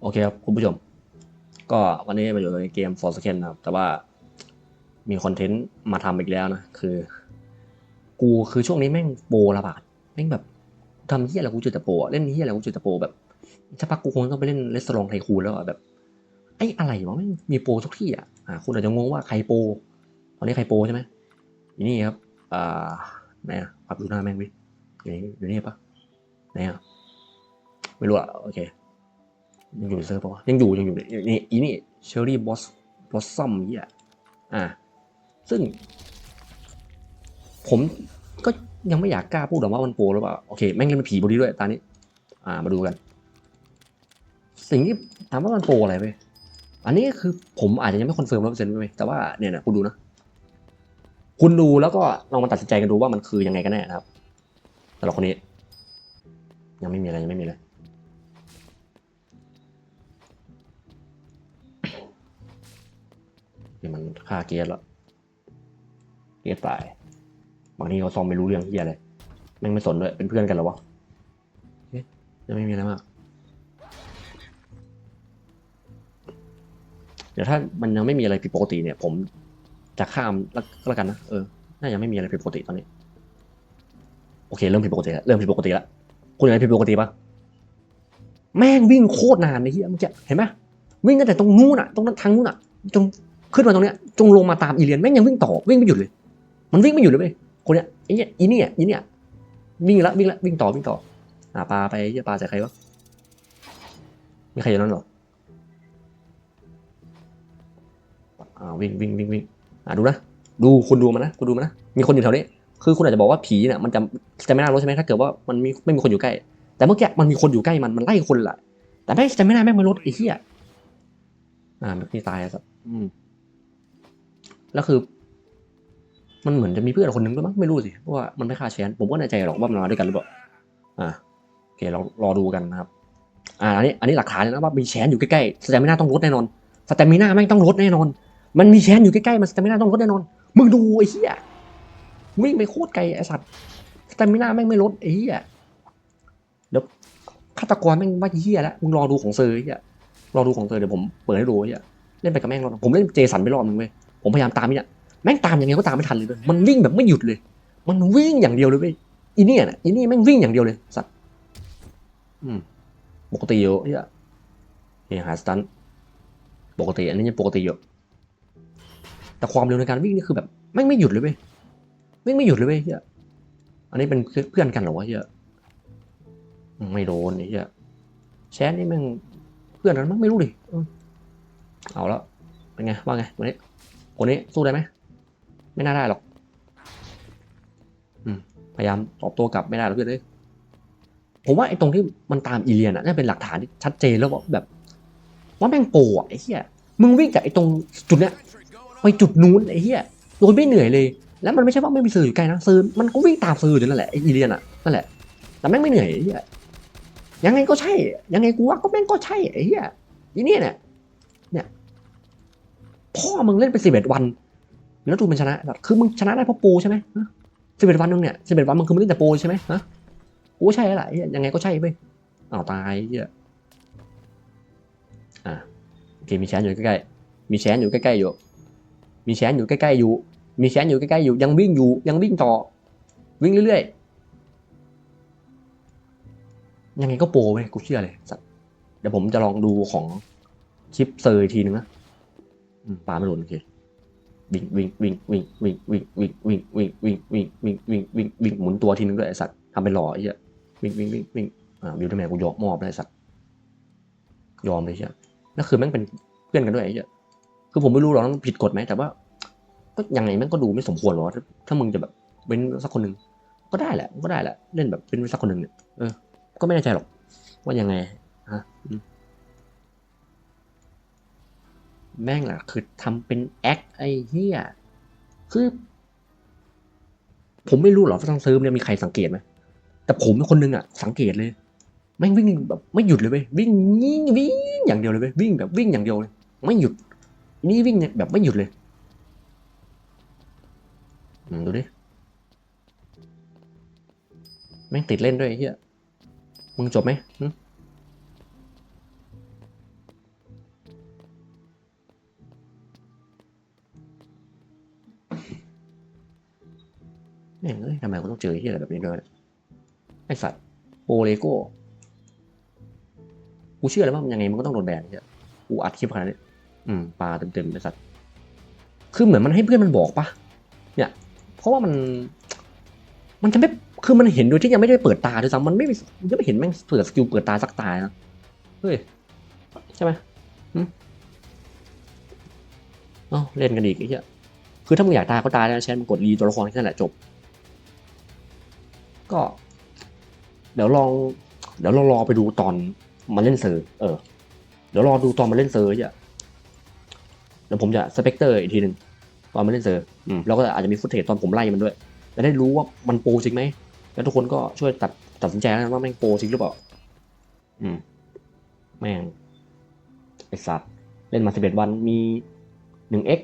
โอเคครับคุณผู้ชม ก็วันนี้มาอยู่ในเกม For Second นะครับ แต่ว่ามีคอนเทนต์มาทำอีกแล้วนะ คือ กูคือช่วงนี้แม่งโปรระบาดแม่งแบบทำเฮียอะไรกูจอแต่โปเล่นเฮียอะไรกูจอแต่โปแบบถ้าพักกูคงต้องไปเล่นเลสตอรองไทคูนแล้วอะแบบไอ้อะไรวะแม่งมีโปรทุกที่อะอ่าคุณอาจจะงงว่าใครโปรตอนนี้ใครโปรใช่ไหมอยู่นี่ครับอ่าไหนอะปับดูหน้าแม่งวิอยู่นี่อยู่นี่ปะไหนอะไม่รู้อะโอเค ยังอยู่ในเซิร์ฟปะวะยังอยู่ยังอยู่นี่อีนี่เชอรี่บอสบอสซัมเหียอ่าซึ่ง ผมก็ยังไม่อยากกล้าพูดหรอกว่ามันโปรหรือเปล่าโอเคแม่งเล่นเป็นผีบดีด้วยตานี้ อ่ามาดูกัน สิ่งที่ถามว่ามันโปรอะไรไปอันนี้คือผมอาจจะยังไม่คอนเฟิร์มร้อยเปอร์เซ็นต์ไปแต่ว่าเนี่ยนะคุณดูนะคุณดูแล้วก็ลองมาตัดสินใจกันดูว่ามันคือยังไงกันแน่นะครับสำหรับคนนี้ ยังไม่มีอะไรยังไม่มีอะไมันฆ่าเกียร์แล้วเกียร์ตาย บางทีเขาซอมไม่รู้เรื่องเฮียอะไรแม่งไม่สนด้วย เป็นเพื่อนกันหรอวะเอ๊ะยังไม่มีอะไรมากเดี๋ยวถ้ามันยังไม่มีอะไรผิดปกติเนี่ย ผมจะข้ามแล้วก็แล้วกันนะ เออ น่าจะไม่มีอะไรผิดปกติตอนนี้ โอเค เริ่มผิดปกติแล้ว เริ่มผิดปกติแล้ว คุณเห็นอะไรผิดปกติปะแม่งวิ่งโคตรนานเลยเฮียเมื่อกี้เห็นไหมวิ่งตั้งแต่ตรงนู้นอะตรงนั้นทางนู้นอะจง ขึ้นมาตรงเนี้ยจงลงมาตามอีเลียนแม่งยังวิ่งต่อวิ่งไม่หยุดเลย มันวิ่งไม่หยุดเลยเว้ยคนเนี้ยไอ้เนี้ยอีเนี่ยอีเนี่ยวิ่งละวิ่งละวิ่งต่อวิ่งต่ออ่าปลาไปเหี้ยปลาจากใครวะมีใครอยู่นั้นหรออ่าวิ่งวิ่งวิ่งวิ่งอ่าดูนะดูคุณดูมันนะคุณดูมันนะมีคนอยู่แถวนี้คือคุณอาจจะบอกว่าผีเนี่ยมันจะจะไม่น่ารถใช่ไหมถ้าเกิดว่ามันมีไม่มีคนอยู่ใกล้ แต่เมื่อกี้มันมีคนอยู่ใกล้มันมันไล่คนแหละแต่ไม่จะไม่น่าแม่งไม่ลดไอ้เหี้ยอ่านี่ตายแล้วอืม แล้วคือ มันเหมือนจะมีเพื่อนคนหนึ่งด้วยมั้งไม่รู้สิเพราะว่ามันไม่ฆ่าแชนผมก็ในใจหรอกว่ามันมาด้วยกันหรือเปล่าอ่าโอเคเรารอดูกันนะครับ อ่าอันนี้อันนี้หลักฐานเลยนะว่ามีแชนอยู่ใกล้ๆสแตมิน่าต้องลดแน่นอนสแตมิน่าแม่งต้องลดแน่นอน มันมีแชนอยู่ใกล้ๆมันสแตมิน่าต้องลดแน่นอน มึงดูไอ้เหี้ยวิ่งไปโคตรไกลไอ้สัตว์สแตมิน่าแม่งไม่ลดไอ้เหี้ยเดี๋ยวฆาตกรแม่งว่าเหี้ยแล้วมึงรอดูของเซอร์ไอ้เหี้ยรอดูของเซอร์เดี๋ยวผมเปิดให้ดูไอ้เหี้ยเล่นไปกับแม่งรอบผมเล่นเจสันไปรอบนึงเว้ย ผมพยายามตามเนี่ยแม่งตามยังไงก็ตามไม่ทันเลยเว้ยมันวิ่งแบบไม่หยุดเลย มันวิ่งอย่างเดียวเลยเว้ยอีเนี่ยนะอีนี่แม่งวิ่งอย่างเดียวเลยสัตว์อืมปกติอยู่เฮียเฮียหาสตันปกติอันนี้ยังปกติอยู่แต่ความเร็วในการวิ่งนี่คือแบบแม่งไม่หยุดเลยเว้ยวิ่งไม่หยุดเลยเว้ยเฮียอันนี้เป็นเพื่อนกันเหรอวะเฮียอืมไม่โดนไอ้เฮียแชนนี่แม่งเพื่อนกันมั้งไม่รู้ดิเออเอาแล้วเป็นไงว่าไงวันนี้ คนนี้สู้ได้ไหมไม่น่าได้หรอกอืมพยายามตอบโต้กลับไม่ได้หรอกเพื่อนเลยผมว่าไอ้ตรงที่มันตามอีเลียนอะน่าเป็นหลักฐานที่ชัดเจนแล้วว่าแบบ ว่าแม่งโปรอะไอ้เหี้ยมึงวิ่งจากไอ้ตรงจุดเนี้ยไปจุดนู้นไอ้เหี้ยโดยไม่เหนื่อยเลย แล้วมันไม่ใช่ว่าไม่มีซื้ออยู่ใกล้นะซื้อมันก็วิ่งตามซื้ออยู่นั่นแหละไอ้อีเลียนอะนั่นแหละแต่แม่งไม่เหนื่อยไอ้เหี้ยยังไงก็ใช่ ยังไงกูว่าก็แม่งก็ใช่ไอ้เหี้ยอีนี้เนี่ยเนี่ย พ่อมึงเล่นไปสิบเอ็ดวัน แล้วดูมันชนะคือมึงชนะได้เพราะปรใช่ไหมสิบเอ็ดวันนึงเนี่ยสิบเอ็ดวันมึงคือมึงเล่นแต่ปรใช่ไหมฮะกูว่าใช่แล้วแหละยังไงก็ใช่เว้ยอ้าวตายเหี้ยอะโอเคมีแชนอยู่ใกล้ๆมีแชนอยู่ใกล้ๆอยู่ มีแชนอยู่ใกล้ๆอยู่ มีแชนอยู่ใกล้ๆอยู่ยังวิ่งอยู่ยังวิ่งต่อ วิ่งเรื่อยๆยังไงก็โปรเว้ยกูเชื่อเลยสัตว์เดี๋ยวผมจะลองดูของชิปเซอร์อีกทีนึงนะ ปลาไม่โดนโอเควิ่งวิ่งวิ่งวิ่งวิ่งวิ่งวิ่งวิ่งวิ่งวิ่งวิ่งวิ่งวิ่งวิ่งวิ่งหมุนตัวทีนึงด้วยไอสัตว์ทำเป็นหล่อไอ้เหี้ยวิ่งวิ่งวิ่งวิ่งอ่าวิวทำไมกูยอมมอบเลยไอ้สัตว์ยอมเลยเหี้ยนั่นคือแม่งเป็นเพื่อนกันด้วยไอ้เหี้ยคือผมไม่รู้หรอกมันผิดกฎไหมแต่ว่า ก็ยังไงแม่งก็ดูไม่สมควรหรอกถ้าถ้ามึงจะแบบเว้นสักคนหนึ่งก็ได้แหละก็ได้แหละเล่นแบบเป็นสักคนหนึ่งเนี่ยเออก็ไม่แน่ใจหรอก ว่ายังไงฮะอืม แม่งล่ะคือทำเป็นแอคไอ้เหี้ยคือ ผมไม่รู้หรอกว่าทางซิร์ฟเนี่ยมีใครสังเกตไหมแต่ผมเป็นคนหนึงอะสังเกตเลยแม่งวิ่งแบบไม่หยุดเลยเว้ยวิ่งยิ่งวิ่งอย่างเดียวเลยเว้ยวิ่งแบบวิ่งอย่างเดียวเลยไม่หยุด นี่วิ่งเนี่ยแบบไม่หยุดเลยดูดิแม่งติดเล่นด้วยไอเหี้ยมึงจบไหม เจอที่อะไรแบบนี้ด้วยเนี่ยไอสัตว์โปเลโก้กูเชื่อเลยว่ามันยังไงมันก็ต้องโดนแบนเนี่ยกูอัดคลิปขนาดนี้อืมปลาเต็มๆไอสัตว์คือเหมือนมันให้เพื่อนมันบอกปะเนี่ยเพราะว่ามัน มันจะไม่คือมันเห็นโดยที่ยังไม่ได้เปิดตาด้วยซ้ำมันไม่มันยังไม่เห็นแม่งเปิดสกิลเปิดตาสักตานะเฮ้ยใช่ไหมหึเอ้าเล่นกันอีกไอ้เหี้ยคือถ้ามึงอยากตายก็ตายนะแชนมึงกดรีตัวละครแค่นั้นแหละจบ ก็ เดี๋ยวลอง เดี๋ยวเรารอไปดูตอนมาเล่นเซอร์ เออ เดี๋ยวรอดูตอนมาเล่นเซอร์อะเดี๋ยวผมจะสเปกเตอร์อีกทีหนึ่งตอนมาเล่นเซอร์อืมแล้วก็อาจจะมีฟุตเทจตอนผมไล่มันด้วยจะได้รู้ว่ามันโปรจริงไหมแล้วทุกคนก็ช่วยตัดตัดสินใจแล้วว่าแม่งโปรจริงหรือเปล่า อืม แม่งไอสัตว์เล่นมาสิบเอ็ดวันมีหนึ่งเอ็ก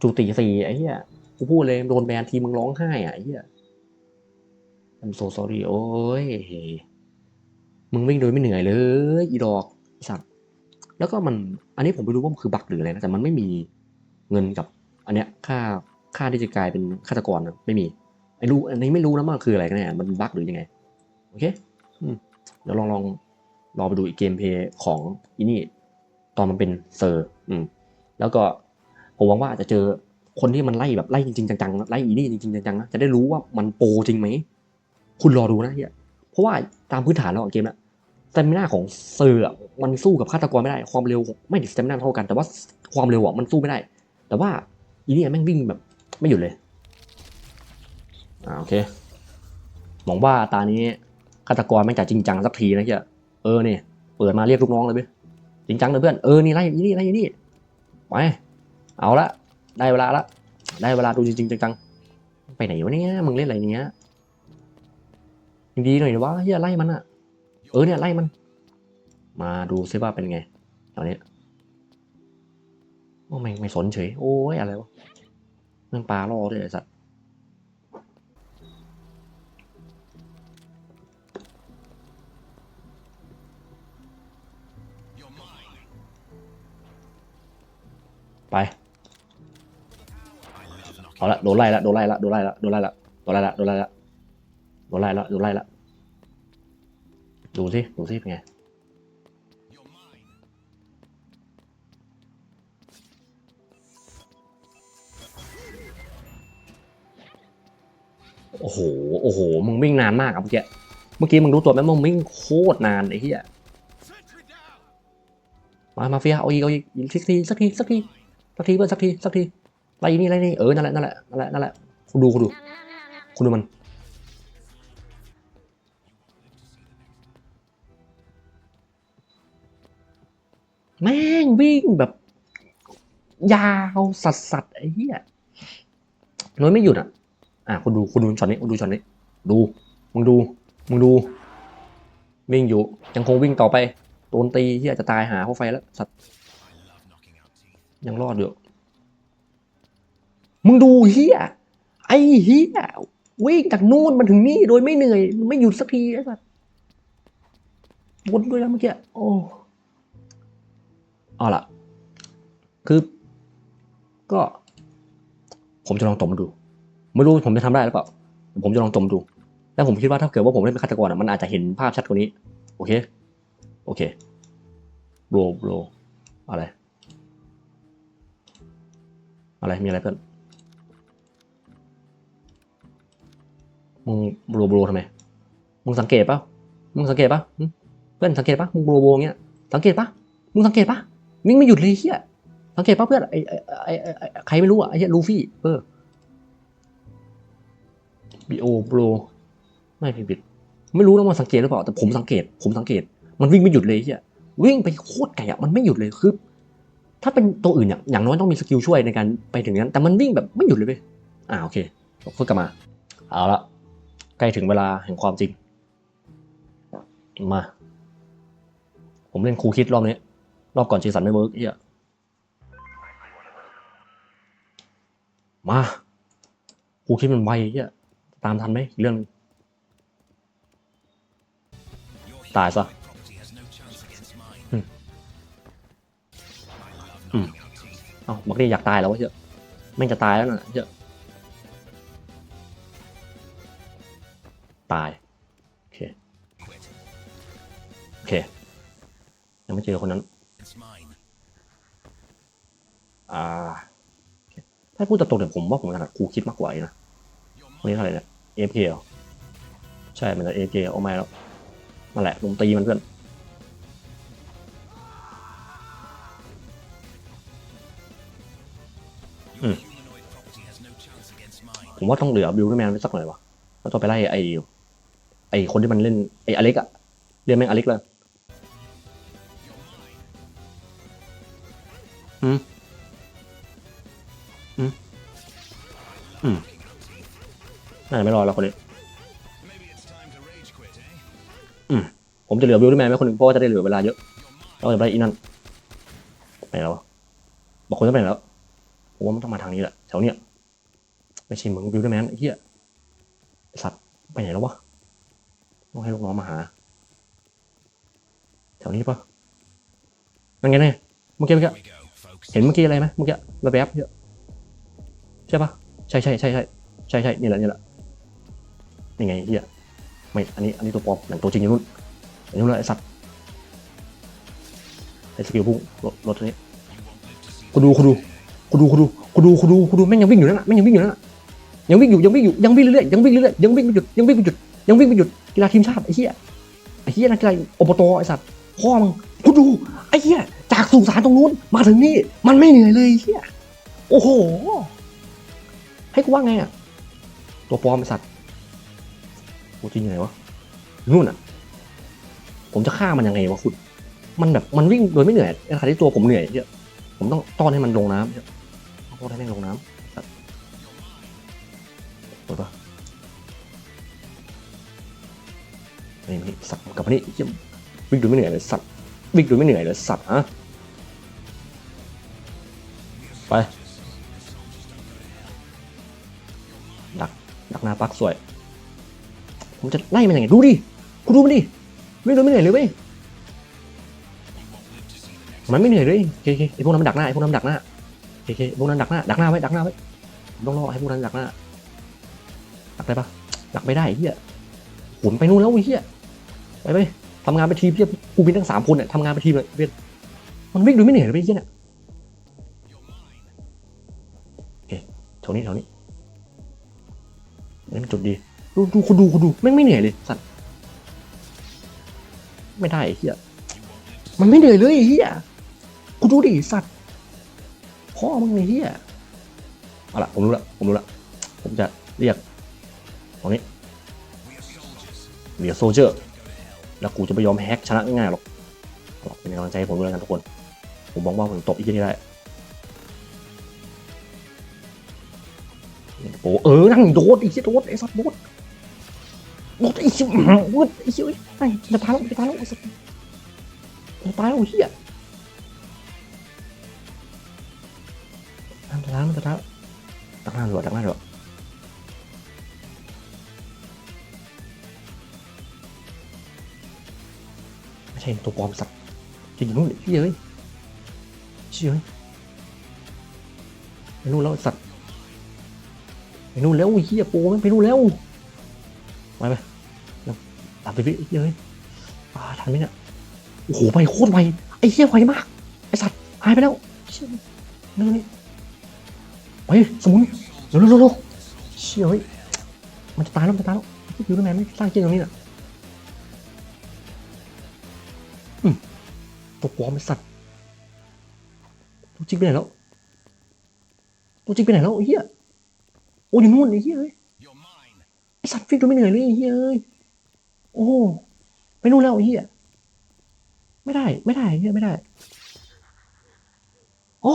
จูตีสี่ไอ้เหี้ยกูพูดเลยโดนแบนทีมึงร้องไห้อะไอ้เหี้ย I'm so sorry โอ้ย มึงวิ่งโดยไม่เหนื่อยเลย อีดอกสัตว์ แล้วก็มัน อันนี้ผมไม่รู้ว่ามันคือบักหรืออะไรนะ แต่มันไม่มีเงินกับ อันเนี้ย ค่า ค่าที่จะกลายเป็นฆาตกรนะไม่มี ไอ้รู้ อันนี้ไม่รู้นะว่ามันคืออะไรกันแน่ มันบักหรือยังไง โอเคอืมเดี๋ยวลองลองรอไปดูอีกเกมเพย์ของอีนี่ ตอนมันเป็นเซอร์ อืม แล้วก็ผมหวังว่าอาจจะเจอคนที่มันไล่แบบไล่จริงๆจังๆไล่อีนี่จริงๆจังๆนะจะได้รู้ว่ามันโปรจริงไหม คุณรอดูนะเฮียเพราะว่าตามพื้นฐานแล้วเกมละสเตมินาของเซอร์อมันสู้กับฆาตกรไม่ได้ ความเร็วไม่ดิสเตมินาเท่ากัน แต่ว่าความเร็วอะมันสู้ไม่ได้ แต่ว่าอีนี่แม่งวิ่งแบบไม่หยุดเลยอ่าโอเคหวังว่าตานี้ฆาตกรแม่งจะจริงจังสักทีนะเฮียเออเนี่ยเปิดมาเรียกลูกน้องเลยเว้ยจริงจังเลยเพื่อนเออนี่ไล่อีนี่ไล่อีนี่ไปเอาละได้เวลาละได้เวลาดูจริงจังๆไปไหนวะเนี่ยมึงเล่นอะไรเนี้ย ดีหน่อยนะวะเฮียไล่มันอะเออเนี่ยไล่มัน มาดูซิว่าเป็นไงตอนนี้โอ้ไม่ไม่สนเฉย โอ้ยอะไรวะแมันปลาล่อด้วยไอ้สัตว์ไป เอาละโดนไล่ละโดนไล่ละโดนไล่ละโดนไล่ละโดนไล่ละโดนไล่ละโดนไล่ละโดนไล่ละ ดูสิดูสิเป็นไงโอ้โห โอ้โห มึงวิ่งนานมากอะเมื่อกี้ เมื่อกี้มึงรู้ตัวไหมมึงวิ่งโคตรนานไอ้เหี้ย มา มาเฟีย เอาอีกเอาอีกสักทีสักทีสักทีสักทีเพื่อนสักทีสักทีไล่นี่ไล่นี่ เออ นั่นแหละ นั่นแหละ นั่นแหละ นั่นแหละ คุณดูคุณดู คุณดูมัน แม่งวิ่งแบบ ยาวสัสสัสไอ้เหี้ยน้อยไม่หยุดอะ อะคุณดูคุณดูช็อตนี้คุณดูช็อตนี้ ดู มึงดู มึงดู วิ่งอยู่ ยังคงวิ่งต่อไป โดนตีที่อาจจะตายหาเพราะไฟแล้ว สัตว์ ยังรอดอยู่ มึงดูเฮียไอ้เฮียวิ่งจากนู่นมาถึงนี่โดยไม่เหนื่อย ไม่หยุดสักทีไอ้สัสวนด้วยนะเมื่อกี้ โอ้ เอาล่ะ คือ ก็ ผมจะลองตบมันดู ไม่รู้ผมจะทำได้หรือเปล่า ผมจะลองตบมันดู แล้วผมคิดว่าถ้าเกิดว่าผมเล่นเป็นฆาตกรอะมันอาจจะเห็นภาพชัดกว่านี้ โอเค โอเคโบรโบรอะไร อะไร มีอะไรเพื่อนมึงโบรโบรทำไม มึงสังเกตปะมึงสังเกตปะเพื่อนสังเกตปะมึงโบรโบรเงี้ย สังเกตปะมึงสังเกตปะ วิ่งไม่หยุดเลยเฮียสังเกตปะเพื่อนไอไอไอไอ้ไอ้ใครไม่รู้อะไอ้เฮียลูฟี่เออบีโอโบรไม่ผิดผิดไม่รู้นะว่าสังเกตหรือเปล่าแต่ผมสังเกต ผมสังเกต มันวิ่งไม่หยุดเลยเฮียวิ่งไปโคตรไกลอะมันไม่หยุดเลยคือถ้าเป็นตัวอื่นอย่างอย่างน้อยต้องมีสกิลช่วยในการไปถึงนั้น แต่มันวิ่งแบบไม่หยุดเลยเว้ยอ่าโอเคค่อยกลับมา เอาละใกล้ถึงเวลาแห่งความจริง มา ผมเล่นครูคิดรอบนี้ รอบก่อนจีสันไม่เวิร์กเฮียมาครูคิดมันไวเฮียตามทันไหมเรื่องตายซะเอ้าบอกนี่อยากตายแล้ววะเฮียแม่จะตายแล้วน่ะเฮียตายโอเคโอเคยังไม่เจอคนนั้น อ่า ถ้าพูดตรงๆเนี่ยผมว่าผมถนัดครูคิดมากกว่าอีกนะคนนี้เท่าไรเนี่ย AFK เหรอใช่ มันจะ AFK เอาไม่แล้วนั่นแหละลุมตีมันเพื่อนผมว่าต้องเหลือบิลแมนไว้สักหน่อยวะแล้วต้องไปไล่ไอ้ไอ้คนที่มันเล่นไอ้อเล็กอะเรียกแม่งอเล็กเลยอืม น่าจะไม่รอดแล้วคนนี้ Maybe it's time to rage quit, eh? ผมจะเหลือบิลด์แมนไว้คนหนึ่งเพราะว่าจะได้เหลือเวลาเยอะเราจะไปอีนั่นไปแล้ววะบอกคนจะไปไหนแล้วผมว่ามันต้องมาทางนี้แหละแถวเนี้ยไม่ใช่เหมึงบิลด์แมนไอ้เหี้ยสัตว์ไปไหนแล้ววะต้องให้ลูกน้องมาหาแถวนี้ปะนั่นไงเนี่ยเมื่อกี้เมื่อกี้เห็นเมื่อกี้อะไรไหมเมื่อกี้แบบแบบเยอะใช่ปะใช่ใช่ใช่ใช่ใช่ใช่นี่แหละนี่แหละ นี่ไงเฮียไม่อันนี้อันนี้ตัวปลอมหนังตัวจริงอยู่นู่นอยู่นู่นเลยไอ้สัตว์ไอ้สกิลพุ่งรถรถตัวนี้ You won't live to see กูดูกูดูกูดูกูดูกูดูกูดูกูดูแม่งยังวิ่งอยู่นั่นน่ะแม่งยังวิ่งอยู่นั่นน่ะยังวิ่งอยู่ยังวิ่งอยู่ยังวิ่งเรื่อยๆยังวิ่งเรื่อยๆยังวิ่งไม่หยุดยังวิ่งไม่หยุดยังวิ่งไม่หยุดกีฬาทีมชาติไอ้เหี้ยไอ้เหี้ยนักกีฬาอบตไอ้สัตว์พ่อมึงกูดูไอ้เหี้ยจากสุสานตรงนู้นมาถึงนี่มันไม่เหนื่อยเลยไอ้เหี้ยโอ้โหให้กูว่าไงอะตัวปลอมไอ้สัตว์ กูจริงยังไงวะนู่นอะ ผมจะฆ่ามันยังไงวะคุณ มันแบบมันวิ่งโดยไม่เหนื่อยในขณะที่ตัวผมเหนื่อยเหี้ยผมต้องต้อนให้มันลงน้ำครับต้อนให้มันลงน้ำครับหมดปะนี่นี่สัตว์กับนี่เหี้ยวิ่งโดยไม่เหนื่อยเลยสัตว์วิ่งโดยไม่เหนื่อยเลยสัตว์ฮะไปดักดักหน้าปักสวย ผมจะไล่มันยังไงดูดิกูดูมันดิวิ่งโดยไม่เหนื่อยเลยเว้ยมันไม่เหนื่อยเลยเคเคไอพวกนั้นมันดักหน้าไอพวกนั้นมันดักหน้าเคเคพวกนั้นดักหน้าดักหน้าไว้ดักหน้าไว้ผมต้องรอให้พวกนั้นดักหน้าดักได้ปะดักไม่ได้เฮียโหนไปนู่นแล้วไอ้เฮียไปไปทำงานไปทีมเพียกูบินทั้งสามคนเนี่ยทำงานไปทีมเลยเพื่อนมันวิ่งดยไม่เหนื่อยเลยไอ้เฮียเนี่ยโอเคแถวนี้แถวนี้นี่มันจุดดี ดูดูคุณดูคุณดูแม่งไม่เหนื่อยเลยสัตว์ไม่ได้ไอ้เฮียมันไม่เหนื่อยเลยไอ้เฮียกูดูดิสัตว์พ่อมึงไอ้เหี้ยเอาละผมรู้ละผมรู้ละผมจะเรียกตรงนี้เรียกโซเจอร์แล้วกูจะไม่ยอมแฮกชนะง่ายๆหรอกเป็นกำลังใจให้ผมด้วยกันทุกคน ผมบอกว่าผมตบอีกทีได้โอ้เออนั่งโดดอ้เหี้ยโดดไอ้สัตว์โดด โดดไอ้เหี้ยอื้อหือโดไอ้เหี้ยไอ้จะตายแล้วจะตายแล้วไอ้สัตว์จะตายแล้วไอ้เหี้ยจะท้ามันจะท้าดักหน้าหลวดักหน้าหลวไม่ใช่ตัวปลอมสัตว์จริงนู่นเฮ้ยเอ้ยเชี่ยเอ้ยไปนู่นแล้วสัตว์ไปนู่นแล้วเฮียโปแม่งไปนู่นแล้วไปไป ไปพี่เฮ้ยอ้ยอ่าทันไหมเนี่ยโอ้โหไปโคตรไวไอ้เฮียไวมากไอ้สัตว์หายไปแล้วเชี่ยนี่นี่เฮ้ยสมุนเร็วเร็วเร็วเชี่ยเฮ้ยมันจะตายแล้วมันจะตายแล้วคิดดูนะแมนไม่สร้างเกมตรงนี้น่ะอืมตัวปลอมไอ้สัตว์ตัวจริงไปไหนแล้วตัวจริงไปไหนแล้วไอ้เหี้ยโอ้ยอยู่นู่นไอ้เหี้ยเอ้ยไอ้สัตว์ฟิกตัวไม่เหนื่อยเลยไอ้เหี้ยเอ้ย โอ้โหไปนู่นแล้วเหี้ยไม่ได้ ไม่ได้เหี้ยไม่ได้ โอ้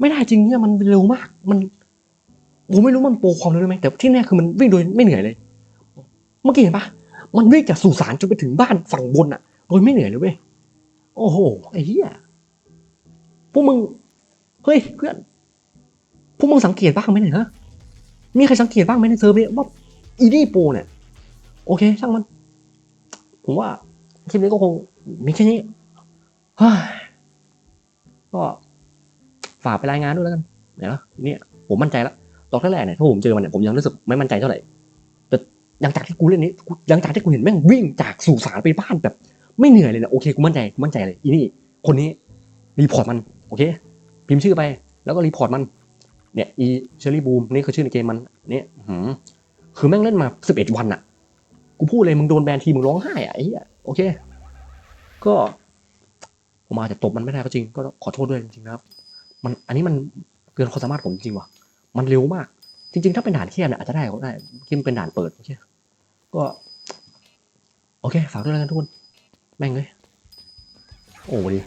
ไม่ได้จริงเนี่ยมันเร็วมาก มันผมไม่รู้มันโปรความเร็วได้ไหมแต่ที่แน่คือมันวิ่งโดยไม่เหนื่อยเลย เมื่อกี้เห็นปะมันวิ่งจากสุสานจนไปถึงบ้านฝั่งบนอะโดยไม่เหนื่อยเลยเว้ยโอ้โหไอ้เหี้ยพวกมึงเฮ้ยเพื่อนพวกมึงสังเกตบ้างไหมเนี่ยฮะมีใครสังเกตบ้างไหมในเซิร์เนี่ยว่าอีนี่โปรเนี่ย โอเค ช่างมัน ผมว่าคลิปนี้ก็คงมีแค่นี้ก็ฝากไปรายงานด้วยแล้วกันเดี๋ยนะเนี่ยผมมั่นใจแล้วตอนแรกๆเนี่ยถ้าผมเจอมันเนี่ยผมยังรู้สึกไม่มั่นใจเท่าไหร่แต่หลังจากที่กูเล่นนี้หลังจากที่กูเห็นแม่งวิ่งจากสู่สารไปบ้านแบบ ไม่เหนื่อยเลยนะโอเคกูมั่นใจกูมั่นใจเลยอีนี่ คนนี้รีพอร์ตมันโอเค พิมพ์ชื่อไป แล้วก็รีพอร์ตมัน เนี่ยอีเชอรี่บูมนี่คือชื่อในเกมมันเนี่ยคือแม่งเล่นมาสิบเอ็ดวันอะ กูพูดเลยมึงโดนแบนทีมึงร้องไห้อะไอ้เหี้ยโอเค ก็ผมอาจจะตบมันไม่ได้ก็จริง ก็ขอโทษด้วยจริงๆนะครับ มันอันนี้มันเกินความสามารถผมจริงว่ะ มันเร็วมาก จริง ๆ ถ้าเป็นด่านแคบเนี่ยอาจจะได้ก็ได้ที่มันเป็นด่านเปิดโอเคก็โอเคฝากด้วยแล้วกันทุกคนแม่งเลยโอ้ดี